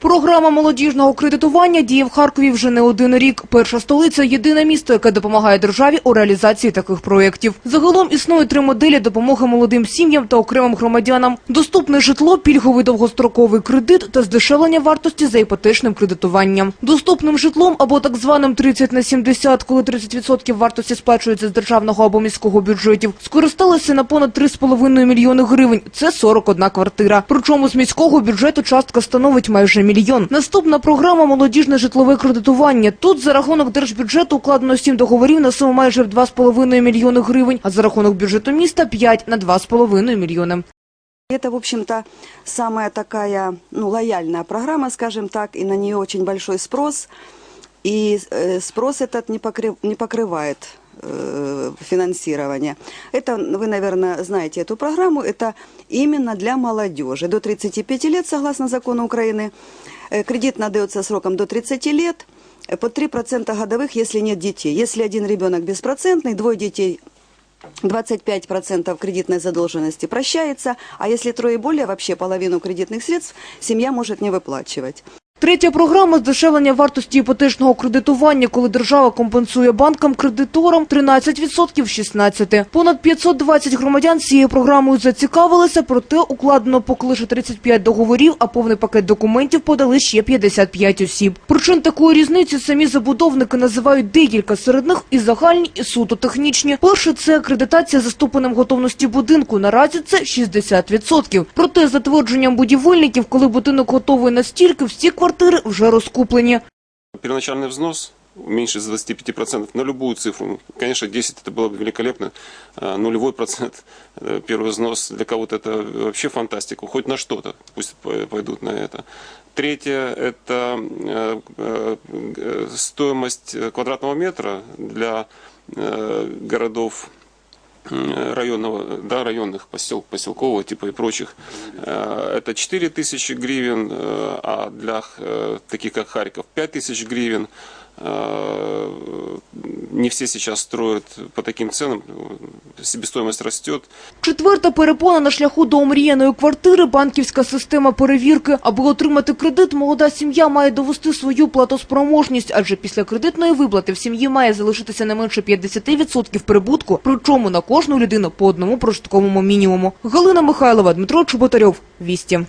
Програма молодіжного кредитування діє в Харкові вже не один рік. Перша столиця – єдине місто, яке допомагає державі у реалізації таких проєктів. Загалом існує три моделі допомоги молодим сім'ям та окремим громадянам. Доступне житло, пільговий довгостроковий кредит та здешевлення вартості за іпотечним кредитуванням. Доступним житлом або так званим 30 на 70, коли 30% вартості сплачується з державного або міського бюджетів, скористалися на понад 3,5 мільйони гривень. Це 41 квартира. Причому з міського бюджету частка становить майже мільйон. Наступна програма молодіжне житлове кредитування. Тут за рахунок держбюджету укладено 7 договорів на суму майже в 2,5 мільйони гривень, а за рахунок бюджету міста 5 на 2,5 мільйони. Это, в общем-то, самая такая, ну, лояльная программа, скажем так, и на нее очень большой спрос. И э, спрос этот не, покры- не покрывает э, финансирование. Это, вы, наверное, знаете эту программу, это именно для молодежи. До 35 лет, согласно закону Украины, Э, кредит надается сроком до 30 лет, э, по 3% годовых, если нет детей. Если один ребенок беспроцентный, двое детей 25% кредитной задолженности прощается, а если трое и более, вообще половину кредитных средств семья может не выплачивать. Третя програма – здешевлення вартості іпотечного кредитування, коли держава компенсує банкам-кредиторам 13% з 16. Понад 520 громадян цією програмою зацікавилися, проте укладено поки лише 35 договорів, а повний пакет документів подали ще 55 осіб. Причин такої різниці самі забудовники називають декілька, серед них і загальні, і суто технічні. Перше – це акредитація за ступенем готовності будинку. Наразі це 60%. Проте, за твердженням будівельників, коли будинок готовий настільки, всі квартири вже розкуплені. Первоначальный взнос меньше с 25% на любую цифру. Конечно, 10 это было бы великолепно. А Нулевой процент, первый взнос для кого-то это вообще фантастика. Хоть на что-то пусть по- пойдут на это. Третье – это э, э, стоимость квадратного метра для э, городов районного, да, районных посел, поселкового типа и прочих. Э, Это 4 тысячи гривен, э, а для э, таких как Харьков 5 тысяч гривен. Э, Не все сейчас строят по таким ценам, себестоимость растет. Четверта перепона на шляху до омріяної квартири – банківська система перевірки. Аби отримати кредит, молода сім'я має довести свою платоспроможність, адже після кредитної виплати в сім'ї має залишитися не менше 50% прибутку, причому на кожну людину по одному прожитковому мінімуму. Галина Михайлова, Дмитро Чеботарьов. Вісті.